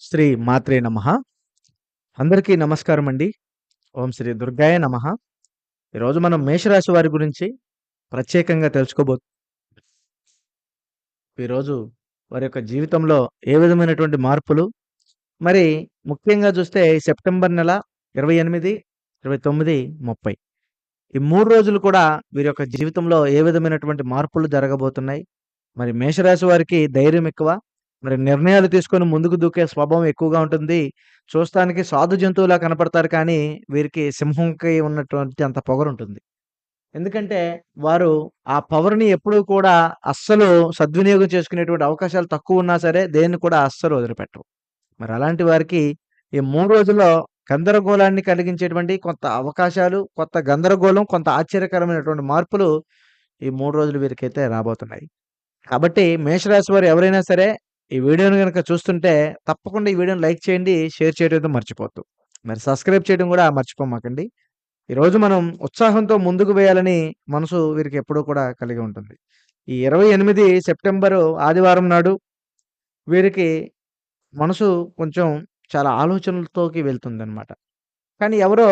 శ్రీ మాత్రే నమ. అందరికీ నమస్కారం అండి. ఓం శ్రీ దుర్గాయ నమ. ఈరోజు మనం మేషరాశి వారి గురించి ప్రత్యేకంగా తెలుసుకోబో ఈరోజు వారి యొక్క జీవితంలో ఏ విధమైనటువంటి మార్పులు? మరి ముఖ్యంగా చూస్తే సెప్టెంబర్ నెల ఇరవై ఎనిమిది ఇరవై తొమ్మిది ముప్పై. ఈ మూడు రోజులు కూడా వీరి యొక్క జీవితంలో ఏ విధమైనటువంటి మార్పులు జరగబోతున్నాయి? మరి మేషరాశి వారికి ధైర్యం ఎక్కువ మరి నిర్ణయాలు తీసుకొని ముందుకు దూకే స్వభావం ఎక్కువగా ఉంటుంది. చూస్తానికి సాధు జంతువులా కనపడతారు కానీ వీరికి సింహంకి ఉన్నటువంటి అంత పొగరు ఉంటుంది. ఎందుకంటే వారు ఆ పవర్ని ఎప్పుడూ కూడా అస్సలు సద్వినియోగం చేసుకునేటువంటి అవకాశాలు తక్కువ ఉన్నా సరే దేన్ని కూడా అస్సలు వదిలిపెట్టరు. మరి అలాంటి వారికి ఈ మూడు రోజుల్లో గందరగోళాన్ని కలిగించేటువంటి కొంత అవకాశాలు కొత్త గందరగోళం కొంత ఆశ్చర్యకరమైనటువంటి మార్పులు ఈ మూడు రోజులు వీరికైతే రాబోతున్నాయి. కాబట్టి మేషరాశి వారు ఎవరైనా సరే ఈ వీడియోని కనుక చూస్తుంటే తప్పకుండా ఈ వీడియోని లైక్ చేయండి షేర్ చేయడం మర్చిపోద్దు మరి సబ్స్క్రైబ్ చేయడం కూడా మర్చిపోమాకండి. ఈరోజు మనం ఉత్సాహంతో ముందుకు వేయాలని మనసు వీరికి ఎప్పుడూ కూడా కలిగి ఉంటుంది. ఈ ఇరవై ఎనిమిది సెప్టెంబరు ఆదివారం నాడు వీరికి మనసు కొంచెం చాలా ఆలోచనలతోకి వెళ్తుందనమాట కానీ ఎవరో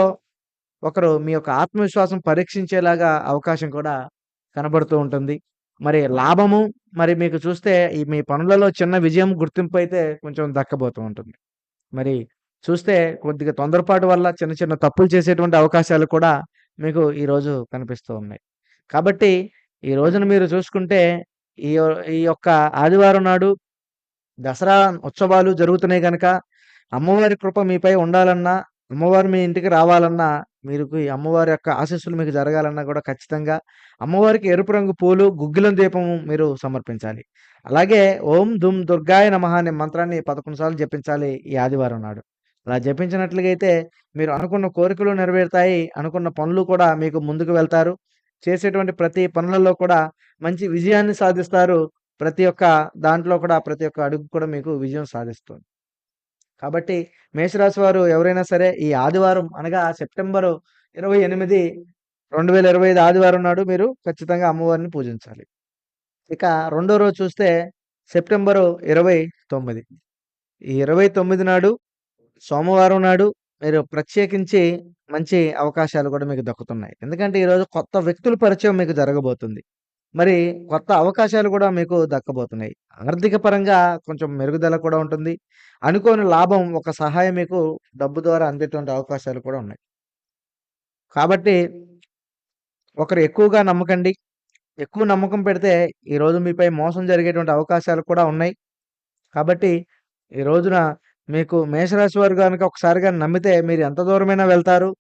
ఒకరు మీ యొక్క ఆత్మవిశ్వాసం పరీక్షించేలాగా అవకాశం కూడా కనబడుతూ ఉంటుంది. మరి లాభము మరి మీకు చూస్తే ఈ మీ పనులలో చిన్న విజయం గుర్తింపు అయితే కొంచెం దక్కబోతూ ఉంటుంది. మరి చూస్తే కొద్దిగా తొందరపాటు వల్ల చిన్న చిన్న తప్పులు చేసేటువంటి అవకాశాలు కూడా మీకు ఈరోజు కనిపిస్తూ ఉన్నాయి. కాబట్టి ఈ రోజున మీరు చూసుకుంటే ఈ ఈ యొక్క ఆదివారం నాడు దసరా ఉత్సవాలు జరుగుతున్నాయి కనుక అమ్మవారి కృప మీపై ఉండాలన్నా అమ్మవారు మీ ఇంటికి రావాలన్నా మీరు ఈ అమ్మవారి యొక్క ఆశీస్సులు మీకు జరగాలన్నా కూడా ఖచ్చితంగా అమ్మవారికి ఎరుపు రంగు పూలు గుగ్గిలం దీపము మీరు సమర్పించాలి. అలాగే ఓం దుమ్ దుర్గాయ నమ అనే మంత్రాన్ని పదకొండు సార్లు జపించాలి ఈ ఆదివారం నాడు. అలా జపించినట్లుగైతే మీరు అనుకున్న కోరికలు నెరవేరుతాయి అనుకున్న పనులు కూడా మీకు ముందుకు వెళ్తారు. చేసేటువంటి ప్రతి పనులలో కూడా మంచి విజయాన్ని సాధిస్తారు. ప్రతి ఒక్క దాంట్లో కూడా ప్రతి ఒక్క అడుగు కూడా మీకు విజయం సాధిస్తుంది. కాబట్టి మేషరాశి వారు ఎవరైనా సరే ఈ ఆదివారం అనగా సెప్టెంబర్ ఇరవై ఎనిమిది రెండు వేల ఇరవై ఐదు ఆదివారం నాడు మీరు ఖచ్చితంగా అమ్మవారిని పూజించాలి. ఇక రెండో రోజు చూస్తే సెప్టెంబరు ఇరవై తొమ్మిది. ఈ ఇరవై తొమ్మిది నాడు సోమవారం నాడు మీరు ప్రత్యేకించి మంచి అవకాశాలు కూడా మీకు దక్కుతున్నాయి. ఎందుకంటే ఈరోజు కొత్త వ్యక్తుల పరిచయం మీకు జరగబోతుంది. మరి కొత్త అవకాశాలు కూడా మీకు దక్కబోతున్నాయి. ఆర్థిక పరంగా కొంచెం మెరుగుదల కూడా ఉంటుంది. అనుకోని లాభం ఒక సహాయం మీకు డబ్బు ద్వారా అందేటువంటి అవకాశాలు కూడా ఉన్నాయి. కాబట్టి ఒకరు ఎక్కువగా నమ్మకండి. ఎక్కువ నమ్మకం పెడితే ఈ రోజు మీపై మోసం జరిగేటువంటి అవకాశాలు కూడా ఉన్నాయి. కాబట్టి ఈ రోజున మీకు మేషరాశి వారు కనుక ఒకసారిగా నమ్మితే మీరు ఎంత దూరమైనా వెళ్తారు?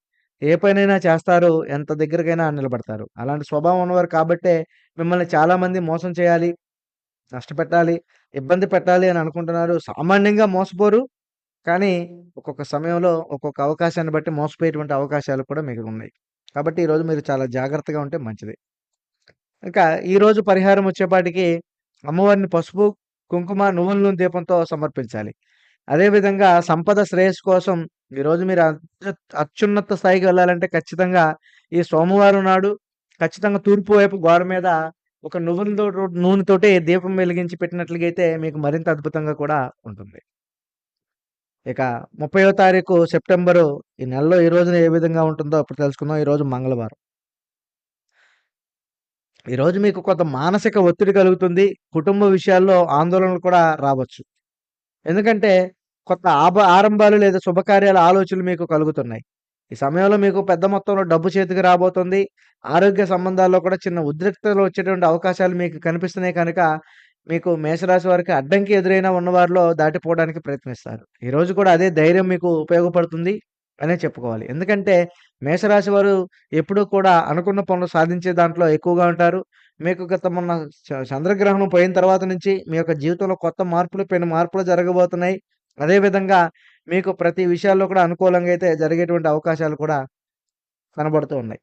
ఏ పనైనా చేస్తారు. ఎంత దగ్గరకైనా నిలబడతారు. అలాంటి స్వభావం ఉన్నవారు కాబట్టే మిమ్మల్ని చాలామంది మోసం చేయాలి నష్టపెట్టాలి ఇబ్బంది పెట్టాలి అని అనుకుంటున్నారు. సామాన్యంగా మోసపోరు. కానీ ఒక్కొక్క సమయంలో ఒక్కొక్క అవకాశాన్ని బట్టి మోసపోయేటువంటి అవకాశాలు కూడా మీకు ఉన్నాయి. కాబట్టి ఈరోజు మీరు చాలా జాగ్రత్తగా ఉంటే మంచిది. ఇంకా ఈరోజు పరిహారం వచ్చేపాటికి అమ్మవారిని పసుపు కుంకుమ నువ్వుల నూనె దీపంతో సమర్పించాలి. అదేవిధంగా సంపద శ్రేయస్సు కోసం ఈరోజు మీరు అత్యు అత్యున్నత స్థాయికి వెళ్ళాలంటే ఖచ్చితంగా ఈ సోమవారం నాడు ఖచ్చితంగా తూర్పు వైపు గోడ మీద ఒక నువ్వులతో నూనెతోటి దీపం వెలిగించి పెట్టినట్లుగైతే మీకు మరింత అద్భుతంగా కూడా ఉంటుంది. ఇక ముప్పయో తారీఖు సెప్టెంబరు ఈ నెలలో ఈ రోజున ఏ విధంగా ఉంటుందో అప్పుడు తెలుసుకుందాం. ఈ రోజు మంగళవారం. ఈరోజు మీకు కొంత మానసిక ఒత్తిడి కలుగుతుంది. కుటుంబ విషయాల్లో ఆందోళనలు కూడా రావచ్చు. ఎందుకంటే కొత్త ఆభ ఆరంభాలు లేదా శుభకార్యాల ఆలోచనలు మీకు కలుగుతున్నాయి. ఈ సమయంలో మీకు పెద్ద మొత్తంలో డబ్బు చేతికి రాబోతుంది. ఆరోగ్య సంబంధాల్లో కూడా చిన్న ఉద్రిక్తలు వచ్చేటువంటి అవకాశాలు మీకు కనిపిస్తున్నాయి కనుక మీకు మేషరాశి వారికి అడ్డంకి ఎదురైనా ఉన్నవారిలో దాటిపోవడానికి ప్రయత్నిస్తారు. ఈరోజు కూడా అదే ధైర్యం మీకు ఉపయోగపడుతుంది అనే చెప్పుకోవాలి. ఎందుకంటే మేషరాశి వారు ఎప్పుడూ కూడా అనుకున్న పనులు సాధించే దాంట్లో ఎక్కువగా ఉంటారు. మీకు గత మొన్న చ- చంద్రగ్రహణం పోయిన తర్వాత నుంచి మీ యొక్క జీవితంలో కొత్త మార్పులు పెను మార్పులు జరగబోతున్నాయి. అదేవిధంగా మీకు ప్రతి విషయాల్లో కూడా అనుకూలంగా అయితే జరిగేటువంటి అవకాశాలు కూడా కనబడుతూ ఉన్నాయి.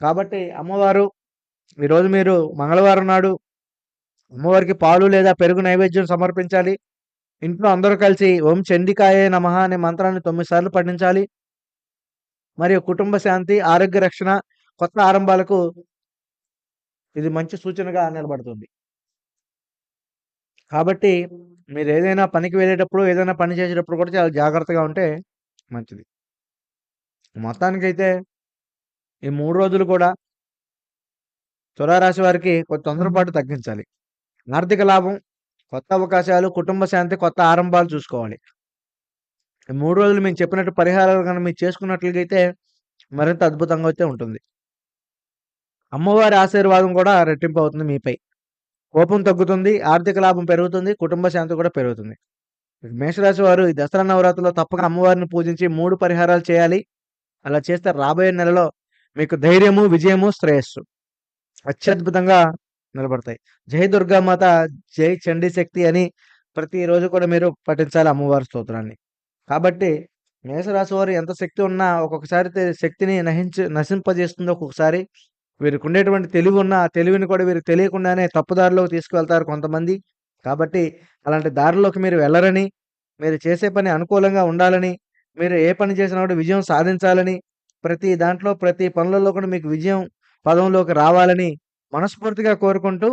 కాబట్టి అమ్మవారు ఈరోజు మీరు మంగళవారం నాడు అమ్మవారికి పాలు లేదా పెరుగు నైవేద్యం సమర్పించాలి. ఇంట్లో అందరూ కలిసి ఓం చండికాయే నమః అనే మంత్రాన్ని తొమ్మిది సార్లు పఠించాలి మరియు కుటుంబ శాంతి ఆరోగ్య రక్షణ కొత్త ఆరంభాలకు ఇది మంచి సూచనగా నిలబడుతుంది. కాబట్టి మీరేదైనా పనికి వెళ్ళేటప్పుడు, ఏదైనా పని చేసేటప్పుడు కూడా చాలా జాగ్రత్తగా ఉంటే మంచిది. మొత్తానికైతే ఈ 3 రోజులు కూడా తులారాశి వారికి కొంచెం తొందరపాటు తగ్గించాలి. ఆర్థిక లాభం, కొత్త అవకాశాలు, కుటుంబ శాంతి, కొత్త ఆరంభాలు చూసుకోవాలి. ఈ 3 రోజులు మేము చెప్పినట్టు పరిహారాలు గనుక మీరు చేసుకున్నట్లయితే మరింత అద్భుతంగా అయితే ఉంటుంది. అమ్మవారి ఆశీర్వాదం కూడా రెట్టింపు అవుతుంది మీపై. కోపం తగ్గుతుంది, ఆర్థిక లాభం పెరుగుతుంది, కుటుంబ శాంతి కూడా పెరుగుతుంది. మేషరాశి వారు ఈ దసరా నవరాత్రుల్లో తప్పక అమ్మవారిని పూజించి మూడు పరిహారాలు చేయాలి. అలా చేస్తే రాబోయే నెలలో మీకు ధైర్యము, విజయము, శ్రేయస్సు అత్యద్భుతంగా నిలబడతాయి. జై దుర్గామాత, జై చండీ శక్తి అని ప్రతిరోజు కూడా మీరు పఠించాలి అమ్మవారి స్తోత్రాన్ని. కాబట్టి మేషరాశి వారు ఎంత శక్తి ఉన్నా ఒక్కొక్కసారి శక్తిని నహించి నశింపజేస్తుంది ఒక్కొక్కసారి. వీరికుండేటువంటి తెలివి ఉన్న ఆ తెలివిని కూడా వీరికి తెలియకుండానే తప్పుదారిలోకి తీసుకువెళ్తారు కొంతమంది. కాబట్టి అలాంటి దారిలోకి మీరు వెళ్ళరని మీరు చేసే పని అనుకూలంగా ఉండాలని, మీరు ఏ పని చేసినా కూడా విజయం సాధించాలని, ప్రతి దాంట్లో ప్రతి పనులలో కూడా మీకు విజయం పదంలోకి రావాలని మనస్ఫూర్తిగా కోరుకుంటూ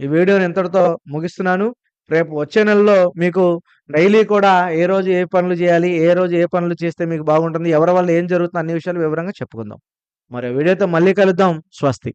ఈ వీడియోని ఇంతటితో ముగిస్తున్నాను. రేపు వచ్చే నెలలో మీకు డైలీ కూడా ఏ రోజు ఏ పనులు చేయాలి, ఏ రోజు ఏ పనులు చేస్తే మీకు బాగుంటుంది, ఎవరి వల్ల ఏం జరుగుతుంది అన్ని విషయాలు వివరంగా చెప్పుకుందాం. మరో వీడియోతో మళ్ళీ కలుద్దాం. స్వస్తి.